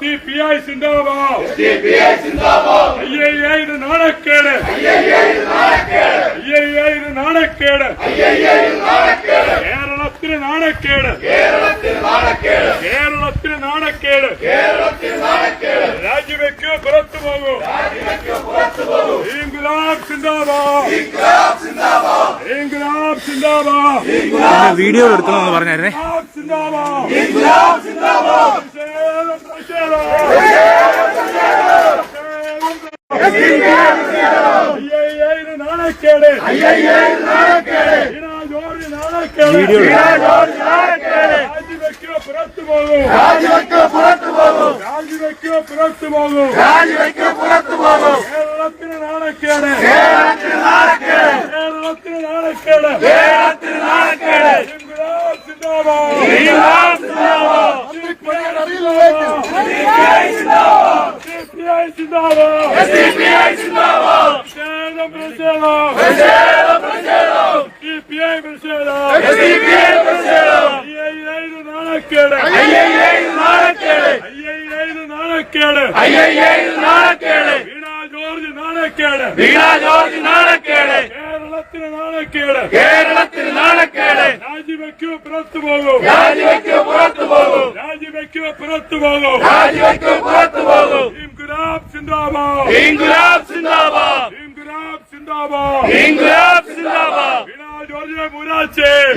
CBI சிந்தாபாத். CPI சிந்தாபாத். ஐயையே இது நாணக்கேடு. ஐயையே இது நாணக்கேடு. ஐயையே இது நாணக்கேடு. ஐயையே இது நாணக்கேடு. கேரளத்தில் நாணக்கேடு. கேரளத்தில் நாணக்கேடு. கேரளத்தில் நாணக்கேடு கேரளத்தில் நாணக்கேடு രാജിവെക്ക് പുറത്തു പോകൂ രാജിവെക്ക് പുറത്തു പോകൂ ഇൻകുലാബ് സിന്ദാബാദ് ഇൻകുലാബ് സിന്ദാബാദ് ഇൻകുലാബ് സിന്ദാബാദ് വീഡിയോ എടുത്തു എന്ന് പറഞ്ഞായിരുന്നേ ഇൻകുലാബ് സിന്ദാബാദ് ഇൻകുലാബ് സിന്ദാബാദ് വീഡിയോ രാജിവെക്കോ പുറത്തു പോകൂ രാജിവെക്കോ പുറത്തു പോകൂ കേരളത്തിന് നാണക്കേട് കേരളത്തിന് നാണക്കേട് ഇൻകുലാബ് സിന്ദാബാദ് സിപിഐ സിന്ദാബാദ് പ്രതിഷേധം പ്രതിഷേധം സിപിഐ പ്രതിഷേധം അയ്യയ്യയിന് നാണക്കേട് അയ്യയ്യയിന് നാണക്കേട് വീണാ ജോർജ് നാണക്കേട് വീണാ ജോർജ് നാണക്കേട് കേരളത്തിന് നാണക്കേട് കേരളത്തിൽ നാണക്കേട് രാജിവെക്കൂ പുറത്തു പോകൂ രാജിവെക്കൂ പുറത്തു പോകൂ രാജിവെക്കൂ പുറത്തു പോകൂ രാജിവെക്കൂ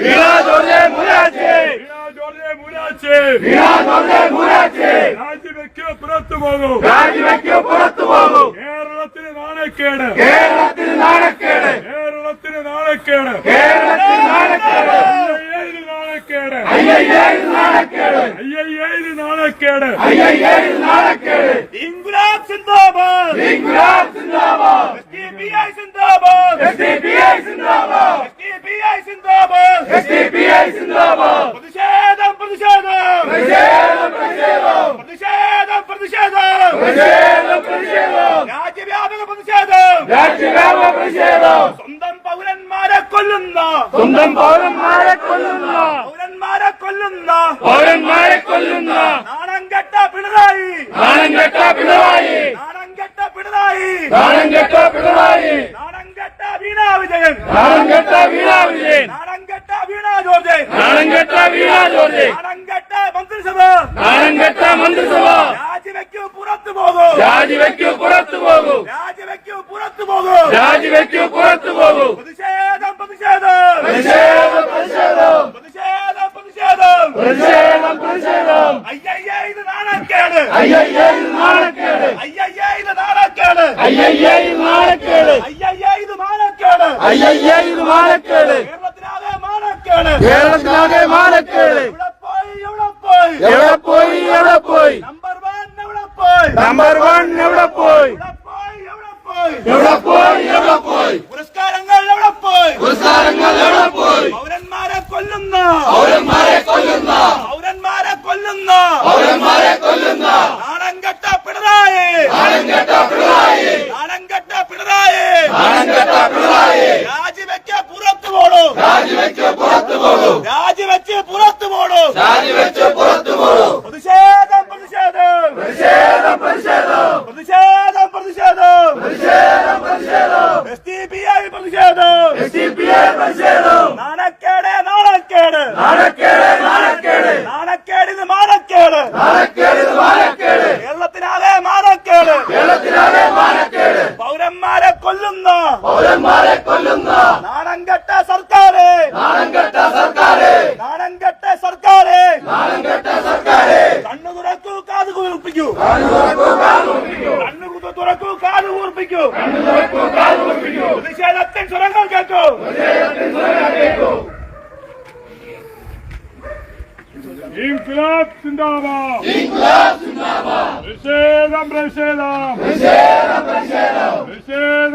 વિના જોરજે મુરાજે વિના જોરજે મુરાજે વિના જોરજે મુરાજે രാജിവെക്കൂ പുറത്തു പോകൂ. രാജിവെക്കൂ പുറത്തു പോകൂ. കേരളത്തിന് നാണക്കേട്. കേരളത്തിന് നാണക്കേട്. കേരളത്തിന് നാണക്കേട്. കേരളത്തിന് നാണക്കേട്. നാണക്കേട്. നാണക്കേട്. നാണക്കേട്. നാണക്കേട്. ഇൻഗുലാബ് സിന്ദാബാദ്. ഇൻഗുലാബ് സിന്ദാബാദ്. സിന്ദാബാദ്. സിന്ദാബാദ്. പ്രതിഷേധം പ്രതിഷേധം. പ്രതിഷേധം പ്രതിഷേധം. രാജ്യവ്യാപക പ്രതിഷേധം. രാജ്യവ്യാപക പ്രതിഷേധം. സ്വന്തം പൗരന്മാരെ കൊല്ലുന്ന. സ്വന്തം പൗരന്മാരെ കൊല്ലുന്ന. പൗരന്മാരെ കൊല്ലുന്ന. പൗരന്മാരെ കൊല്ലുന്ന. നാണം കെട്ട പിണറായി. നാണം കെട്ട പിണറായി. നാണം കെട്ട പിണറായി. നാണം കെട്ട പിണറായി. നാണം കെട്ട വീണാ വിജയൻ. നാണം കെട്ട വീണാ വിജയൻ. ജോർജ് നാണം കെട്ട വീണ ജോർജ്. നാണം കെട്ട മന്ത്രിസഭ. നാണം കെട്ട മന്ത്രിസഭ. രാജിവെക്കൂ പുറത്തു പോകൂ. രാജിവെക്കൂ പുറത്തു പോകൂ. രാജിവെക്കൂ പുറത്തു പോകൂ. രാജിവെക്കൂ പുറത്തു പോകൂ. പ്രതിഷേധം പ്രതിഷേധം. പ്രതിഷേധം പ്രതിഷേധം. പ്രതിഷേധം പ്രതിഷേധം. പ്രതിഷേധം പ്രതിഷേധം. അയ്യയ്യേ ഇത് നാണക്കേട്. അയ്യയ്യേ നാണക്കേട്. അയ്യയ്യേ ഇത് നാണക്കേട്. അയ്യയ്യേ നാണക്കേട്. അയ്യയ്യേ ഇത് മാനക്കേട്. അയ്യയ്യേ ഇത് മാനക്കേട്. കേരളത്തിനാകെ മാനക്കേട് കേരളത്തിലാകെ മാനക്കേട് എവിടെ പോയി എവിടെ പോയി എവിടെ പോയി എവിടെ പോയി നമ്പർ വൺ എവിടെ പോയി നമ്പർ വൺ എവിടെ പോയി എവിടെ പോയി? എവിടെ പോയി? എവിടെ പോയി? പുരസ്കാരങ്ങൾ എവിടെ പോയി? പുരസ്കാരങ്ങൾ എവിടെ പോയി? കൊല്ലുന്ന പൗരന്മാരെ കൊല്ലുന്ന നാണം കെട്ട സർക്കാര് നാണം കെട്ട സർക്കാരെ നാണം കെട്ട സർക്കാര് നാണം കെട്ട സർക്കാര് കണ്ണു തുറക്കൂ കാത് കൂർപ്പിക്കൂ തുറക്കൂ, കാലുറപ്പിക്കൂ. കണ്ണു കുത്തു തുറക്കൂ കാത് കൂർപ്പിക്കൂ തുറക്കൂ, കാലുറപ്പിക്കൂ. പ്രതിഷേധത്തിൻ സ്വരങ്ങൾ കേട്ടു ഇൻക്ലാബ് സിന്ദാബാദ്. പ്രതിഷേധം. പ്രതിഷേധം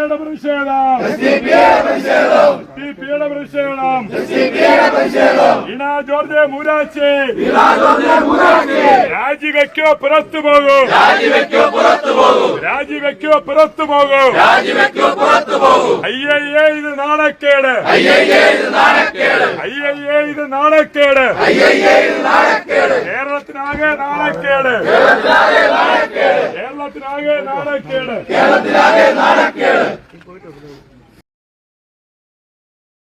സി പി ബിയുടെ പ്രതിഷേധം. എസ്ഡിപിഐയുടെ പ്രതിഷേധം. ഇണ ജോർജ് മൂരാച്ചി. രാജിവെക്കോ പുറത്തു പോകൂ. രാജിവെക്കോ പുറത്തു പോകൂ. രാജിവെക്കോ പുറത്തു പോകൂ. രാജിവെക്കോ പുറത്തു പോകൂ. അയ്യയ്യേ ഇത് നാണക്കേട്. അയ്യയ്യേ ഇത് നാണക്കേട്. അയ്യയ്യേ ഇത് നാണക്കേട്. അയ്യയ്യേ ഇത് നാണക്കേട്. കേരളത്തിനാകെ നാണക്കേട്. കേരളത്തിലാകെ നാണക്കേട്. കേരളത്തിനാകെ നാണക്കേട്. കേരളത്തിലാകെ നാണക്കേട്. Ich wollte aber nicht.